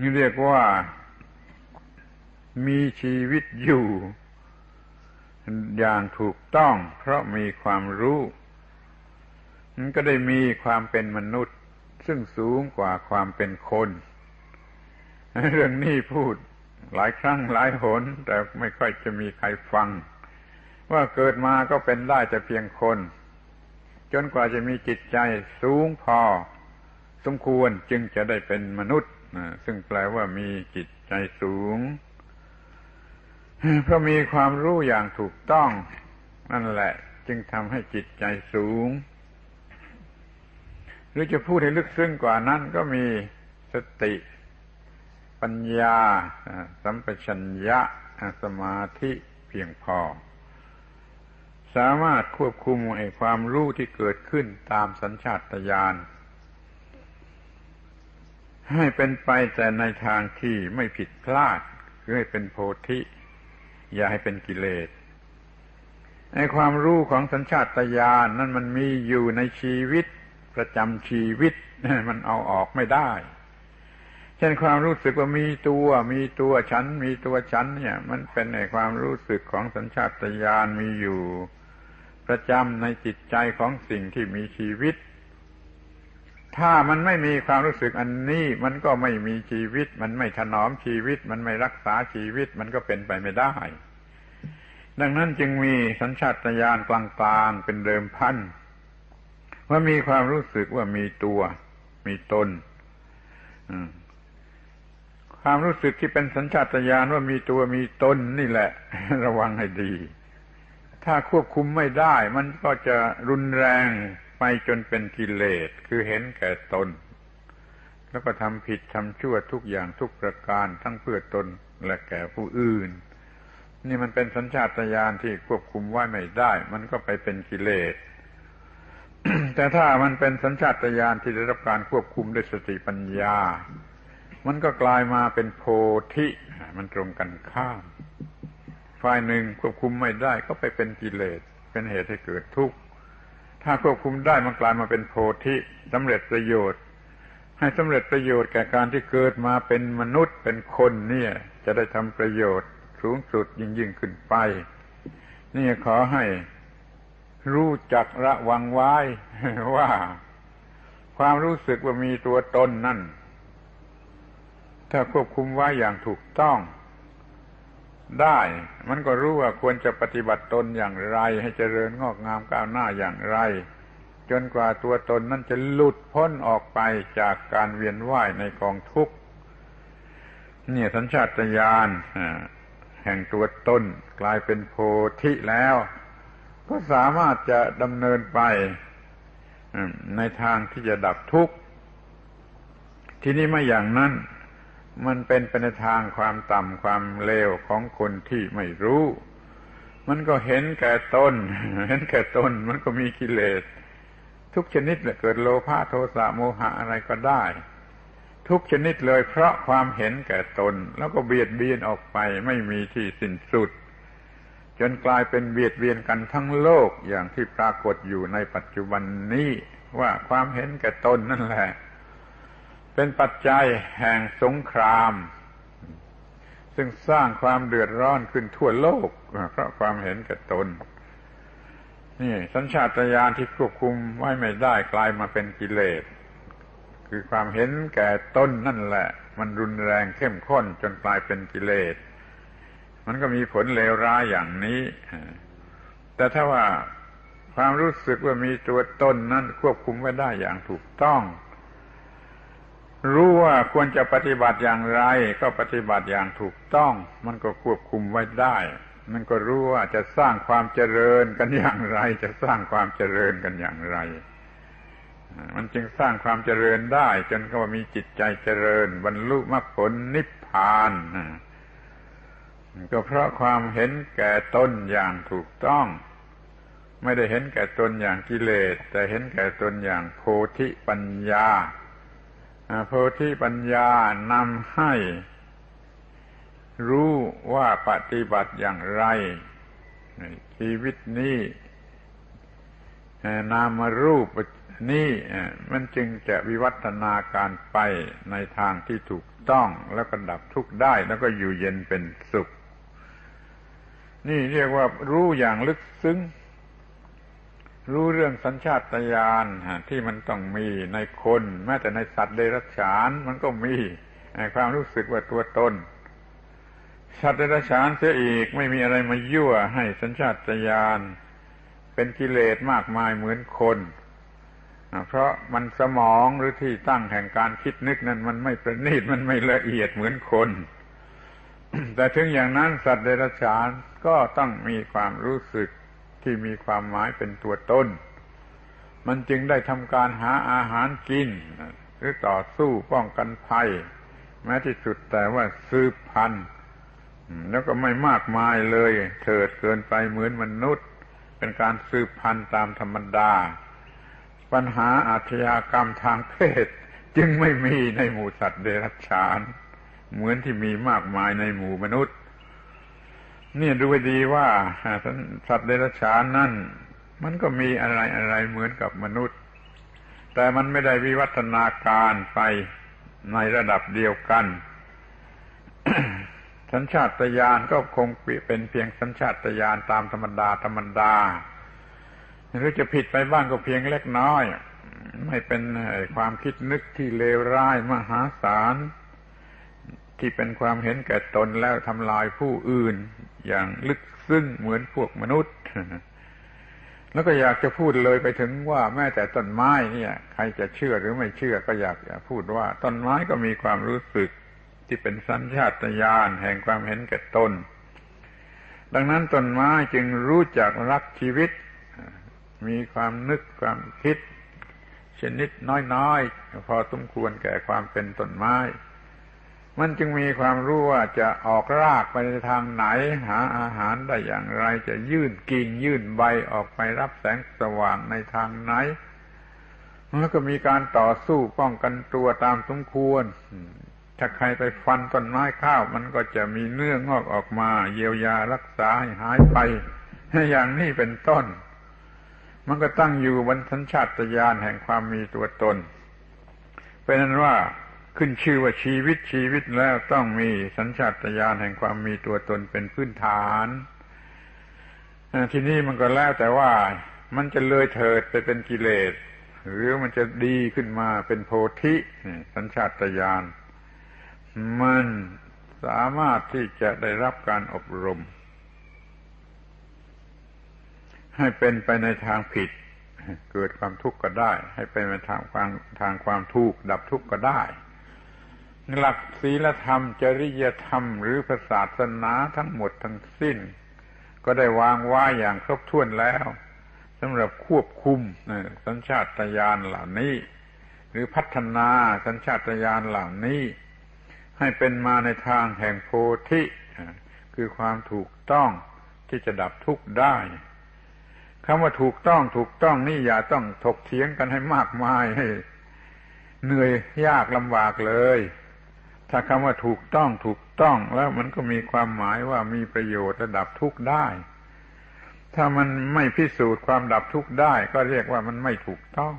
นี่เรียกว่ามีชีวิตอยู่ อย่างถูกต้อง เพราะมีความรู้มันก็ได้มีความเป็นมนุษย์ ซึ่งสูงกว่าความเป็นคน เรื่องนี้พูดหลายครั้งหลายหน แต่ไม่ค่อยจะมีใครฟัง ว่าเกิดมาก็เป็นได้แต่เพียงคน จนกว่าจะมีจิตใจสูงพอ สมควรจึงจะได้เป็นมนุษย์ ซึ่งแปลว่ามีจิตใจสูง เพราะมีความรู้อย่างถูกต้อง นั่นแหละ จึงทำให้จิตใจสูง หรือจะพูดให้ลึกซึ้งกว่านั้นก็มีสติ ปัญญา สัมปชัญญะสมาธิเพียงพอ สามารถควบคุมไอ้ความรู้ที่เกิดขึ้นตามสัญชาตญาณ ให้เป็นไปแต่ในทางที่ไม่ผิดพลาดคือให้เป็นโพธิ อย่าให้เป็นกิเลสในความรู้ของสัญชาตญาณนั่นมันมีอยู่ในชีวิต ประจำชีวิตมันเอาออกไม่ได้ เช่นความรู้สึกว่ามีตัว มีตัวฉัน มีตัวฉัน เนี่ย มันเป็นในความรู้สึกของสัญชาตญาณมีอยู่ ประจำในจิตใจของสิ่งที่มีชีวิต ถ้ามันไม่มีความรู้สึกอันนี้ มันก็ไม่มีชีวิต มันไม่ถนอมชีวิต มันไม่รักษาชีวิต มันก็เป็นไปไม่ได้ ดังนั้นจึงมีสัญชาตญาณกลางๆเป็นเดิมพันว่ามีความรู้สึกว่ามีตัว มีตนความรู้สึกที่เป็นสัญชาตญาณว่ามีตัวมีตนนี่แหละ ระวังให้ดี ถ้าควบคุมไม่ได้ มันก็จะรุนแรง ไปจนเป็นกิเลสคือเห็นแก่ตน แล้วก็ทำผิดทำชั่วทุกอย่างทุกประการทั้งเพื่อตนและแก่ผู้อื่น นี่มันเป็นสัญชาตญาณที่ควบคุมไว้ไม่ได้ มันก็ไปเป็นกิเลสแต่ถ้ามันเป็นสัญชาตญาณที่ได้รับการควบคุมด้วยสติปัญญา มันก็กลายมาเป็นโพธิมันตรงกันข้าม ฝ่ายหนึ่งควบคุมไม่ได้ก็ไปเป็นกิเลส เป็นเหตุให้เกิดทุกข์ ถ้าควบคุมได้มันกลายมาเป็นโพธิสำเร็จประโยชน์ ให้สำเร็จประโยชน์แก่การที่เกิดมาเป็นมนุษย์เป็นคนเนี่ย จะได้ทำประโยชน์สูงสุดยิ่งยิ่งขึ้นไป นี่ขอให้รู้จักระวังไว้ว่าความรู้สึกว่ามีตัวตนนั่น ถ้าควบคุมไว้อย่างถูกต้อง ได้ มันก็รู้ว่าควรจะปฏิบัติตนอย่างไร ให้เจริญงอกงามก้าวหน้าอย่างไร จนกว่าตัวตนนั้นจะหลุดพ้นออกไปจากการเวียนว่ายในกองทุกข์เนี่ยสัญชาตญาณแห่งตัวตนกลายเป็นโพธิแล้ว ก็สามารถจะดำเนินไปในทางที่จะดับทุกข์ ที่นี่ไม่อย่างนั้น มันเป็นไปในทางความต่ำความเลวของคนที่ไม่รู้ มันก็เห็นแก่ตนเห็นแก่ตนมันก็มีกิเลส ทุกชนิดเลยเกิดโลภะโทสะโมหะอะไรก็ได้ ทุกชนิดเลยเพราะความเห็นแก่ตน แล้วก็เบียดเบียนออกไปไม่มีที่สิ้นสุด จนกลายเป็นเบียดเบียนกันทั้งโลกอย่างที่ปรากฏอยู่ในปัจจุบันนี้ว่าความเห็นแก่ตนนั่นแหละ เป็นปัจจัยแห่งสงคราม ซึ่งสร้างความเดือดร้อนขึ้นทั่วโลก เพราะความเห็นแก่ตน นี่สัญชาตญาณที่ควบคุมไว้ไม่ได้กลายมาเป็นกิเลส คือความเห็นแก่ตนนั่นแหละ มันรุนแรงเข้มข้นจนกลายเป็นกิเลส มันก็มีผลเลวร้ายอย่างนี้ แต่ถ้าว่าความรู้สึกว่ามีตัวตนนั้นควบคุมไว้ได้อย่างถูกต้อง รู้ว่าควรจะปฏิบัติอย่างไร ก็ปฏิบัติอย่างถูกต้อง มันก็ควบคุมไว้ได้ มันก็รู้ว่าจะสร้างความเจริญกันอย่างไร จะสร้างความเจริญกันอย่างไร มันจึงสร้างความเจริญได้ จนก็มีจิตใจเจริญ บรรลุมรรคผลนิพพานก็เพราะความเห็นแก่ตนอย่างถูกต้อง ไม่ได้เห็นแก่ตนอย่างกิเลส แต่เห็นแก่ตนอย่างโพธิปัญญา โพธิปัญญานำให้ รู้ว่าปฏิบัติอย่างไร ชีวิตนี้นามารูปนี่มันจึงจะวิวัฒนาการไปในทางที่ถูกต้องแล้วก็ดับทุกข์ได้แล้วก็อยู่เย็นเป็นสุข นี่เรียกว่ารู้อย่างลึกซึ้ง รู้เรื่องสัญชาตญาณที่มันต้องมีในคน แม้แต่ในสัตว์เดรัจฉานมันก็มีความรู้สึกว่าตัวตน สัตว์เดรัจฉานเสียอีกไม่มีอะไรมายั่วให้สัญชาตญาณเป็นกิเลสมากมายเหมือนคน เพราะมันสมองหรือที่ตั้งแห่งการคิดนึกนั้นมันไม่ประณีตมันไม่ละเอียดเหมือนคน แต่ถึงอย่างนั้นสัตว์เดรัจฉานก็ต้องมีความรู้สึก ที่มีความหมายเป็นตัวตนมันจึงได้ทำการหาอาหารกิน หรือต่อสู้ป้องกันภัย แม้ที่สุดแต่ว่าสืบพันธุ์แล้วก็ไม่มากมายเลยเถิดเกินไปเหมือนมนุษย์ เป็นการสืบพันธุ์ตามธรรมดา ปัญหาอาชญากรรมทางเพศ จึงไม่มีในหมู่สัตว์เดรัจฉาน เหมือนที่มีมากมายในหมู่มนุษย์ นี่ดูดีว่าสัตว์เดรัจฉานนั่น มันก็มีอะไรอะไรเหมือนกับมนุษย์ แต่มันไม่ได้วิวัฒนาการไปในระดับเดียวกัน สัญชาตญาณก็คงเป็นเพียงสัญชาตญาณตามธรรมดาธรรมดา หรือจะผิดไปบ้างก็เพียงเล็กน้อย ไม่เป็นความคิดนึกที่เลวร้ายมหาศาลที่เป็นความเห็นแก่ตนแล้วทำลายผู้อื่น อย่างลึกซึ้งเหมือนพวกมนุษย์ แล้วก็อยากจะพูดเลยไปถึงว่าแม้แต่ต้นไม้เนี่ย ใครจะเชื่อหรือไม่เชื่อก็อยากจะพูดว่าต้นไม้ก็มีความรู้สึกที่เป็นสัญชาตญาณแห่งความเห็นแก่ตนดังนั้นต้นไม้จึงรู้จักรักชีวิต มีความนึกความคิด ชนิดน้อยๆ พอสมควรแก่ความเป็นต้นไม้ มันจึงมีความรู้ว่าจะออกรากไปในทางไหน หาอาหารได้อย่างไร จะยื่นกิ่งยื่นใบออกไปรับแสงสว่างในทางไหนแล้วก็มีการต่อสู้ป้องกันตัวตามสมควร ถ้าใครไปฟันต้นไม้ข้าว มันก็จะมีเนื้องอกออกมา เยียวยารักษาให้หายไป อย่างนี้เป็นต้น มันก็ตั้งอยู่บนสัญชาตญาณแห่งความมีตัวตน เป็นนั้นว่า ขึ้นชื่อว่าชีวิตชีวิตแล้วต้องมีสัญชาตญาณแห่งความมีตัวตนเป็นพื้นฐานทีนี้มันก็แล้วแต่ว่ามันจะเลยเถิดไปเป็นกิเลส หรือมันจะดีขึ้นมาเป็นโพธิสัญชาตญาณมันสามารถที่จะได้รับการอบรม ให้เป็นไปในทางผิด เกิดความทุกข์ก็ได้ ให้เป็นไปทางทางความทุกข์ดับทุกข์ก็ได้ หลักศีลธรรม จริยธรรม หรือศาสนาทั้งหมดทั้งสิ้น ก็ได้วางไว้อย่างครบถ้วนแล้วสำหรับควบคุมสัญชาตญาณเหล่านี้ หรือพัฒนาสัญชาตญาณเหล่านี้ ให้เป็นมาในทางแห่งโพธิคือความถูกต้องที่จะดับทุกข์ได้คำว่าถูกต้องถูกต้องนี่อย่าต้องถกเถียงกันให้มากมายให้เหนื่อยยากลำบากเลย ถ้าคำว่าถูกต้องถูกต้องแล้วมันก็มีความหมายว่ามีประโยชน์ระดับทุกข์ได้ ถ้ามันไม่พิสูจน์ความดับทุกข์ได้ ก็เรียกว่ามันไม่ถูกต้อง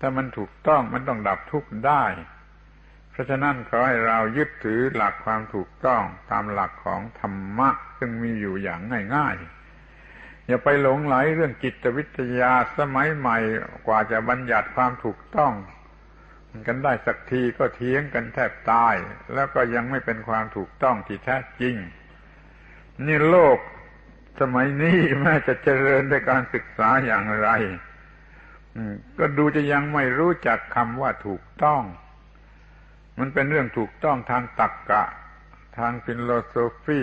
ถ้ามันถูกต้องมันต้องดับทุกข์ได้ เพราะฉะนั้นขอให้เรายึดถือหลักความถูกต้องตามหลักของธรรมะ ซึ่งมีอยู่อย่างง่ายๆอย่าไปหลงไหลเรื่องจิตวิทยาสมัยใหม่กว่าจะบัญญัติความถูกต้อง กันได้สักทีก็เทียงกันแทบตาย แล้วก็ยังไม่เป็นความถูกต้องที่แท้จริง นี่โลกสมัยนี้แม้จะเจริญด้วยการศึกษาอย่างไรก็ดูจะยังไม่รู้จักคำว่าถูกต้อง มันเป็นเรื่องถูกต้องทางตรรกกะ ทางฟิโลโซฟี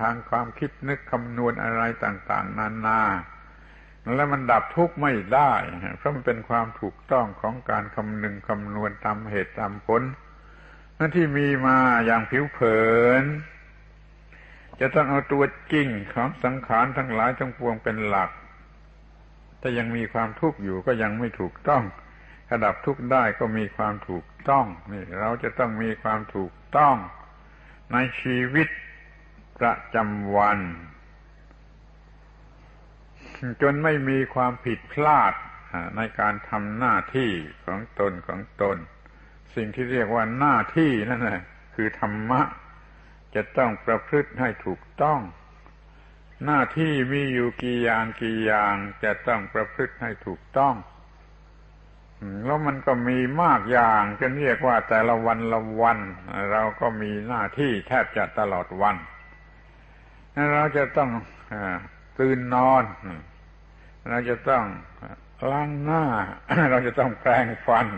ทางความคิดนึกคำนวณอะไรต่าง ๆ นานา แล้วมันดับทุกข์ไม่ได้ เพราะมันเป็นความถูกต้องของการคำนึงคำนวณตามเหตุตามผลนั่นที่มีมาอย่างผิวเผิน จะต้องเอาตัวจริงของสังขารทั้งหลายทั้งปวงเป็นหลัก ถ้ายังมีความทุกข์อยู่ก็ยังไม่ถูกต้องถ้าดับทุกข์ได้ก็มีความถูกต้องนี่เราจะต้องมีความถูกต้องในชีวิตประจำวัน จนไม่มีความผิดพลาดในการทำหน้าที่ของตนของตน สิ่งที่เรียกว่าหน้าที่นั่นแหละคือธรรมะ จะต้องประพฤติให้ถูกต้อง หน้าที่มีอยู่กี่อย่างกี่อย่างจะต้องประพฤติให้ถูกต้องแล้วมันก็มีมากอย่างจนเรียกว่าแต่ละวันละวัน เราก็มีหน้าที่แทบจะตลอดวัน เราจะต้อง ตื่นนอน เราจะต้องล้างหน้า เราจะต้องแปรงฟัน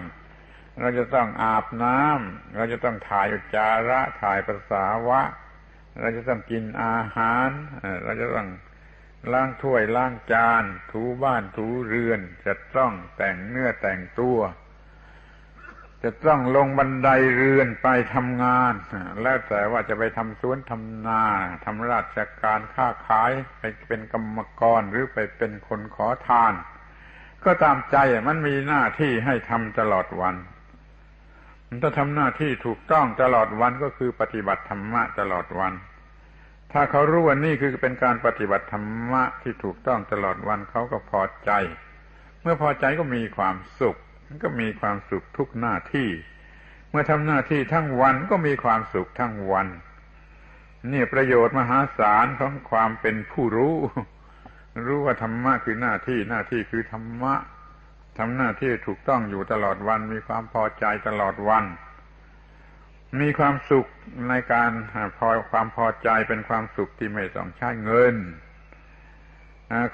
เราจะต้องอาบน้ำเราจะต้องถ่ายอุจจาระถ่ายปัสสาวะ เราจะต้องกินอาหาร เราจะต้องล้างถ้วยล้างจาน ถูบ้านถูเรือน จะต้องแต่งเนื้อแต่งตัว จะต้องลงบันไดเรือนไปทำงาน แล้วแต่ว่าจะไปทำสวนทำนาทำราชการค้าขายไปเป็นกรรมกรหรือไปเป็นคนขอทาน ก็ตามใจมันมีหน้าที่ให้ทำตลอดวันถ้าทำหน้าที่ถูกต้องตลอดวันก็คือปฏิบัติธรรมะตลอดวัน ถ้าเขารู้ว่านี่คือเป็นการปฏิบัติธรรมะที่ถูกต้องตลอดวันเขาก็พอใจ เมื่อพอใจก็มีความสุข ก็มีความสุขทุกหน้าที่ เมื่อทำหน้าที่ทั้งวันก็มีความสุขทั้งวัน นี่ประโยชน์มหาศาลของความเป็นผู้รู้ รู้ว่าธรรมะคือหน้าที่หน้าที่คือธรรมะทำหน้าที่ถูกต้องอยู่ตลอดวัน มีความพอใจตลอดวัน มีความสุขในการพอความพอใจเป็นความสุขที่ไม่ต้องใช้เงิน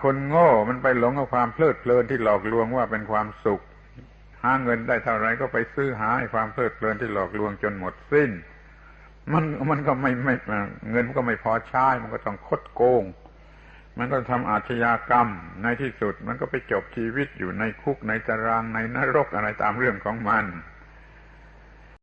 คนโง่มันไปหลงกับความเพลิดเพลินที่หลอกลวงว่าเป็นความสุข หาเงินได้เท่าไรก็ไปซื้อหาความเพลิดเพลินที่หลอกลวงจนหมดสิ้น มันมันก็ไม่ไม่เงินก็ไม่พอใช้ มันก็ต้องคดโกง มันก็ทำอาชญากรรมในที่สุด มันก็ไปจบชีวิตอยู่ในคุกในตารางในนรกอะไรตามเรื่องของมัน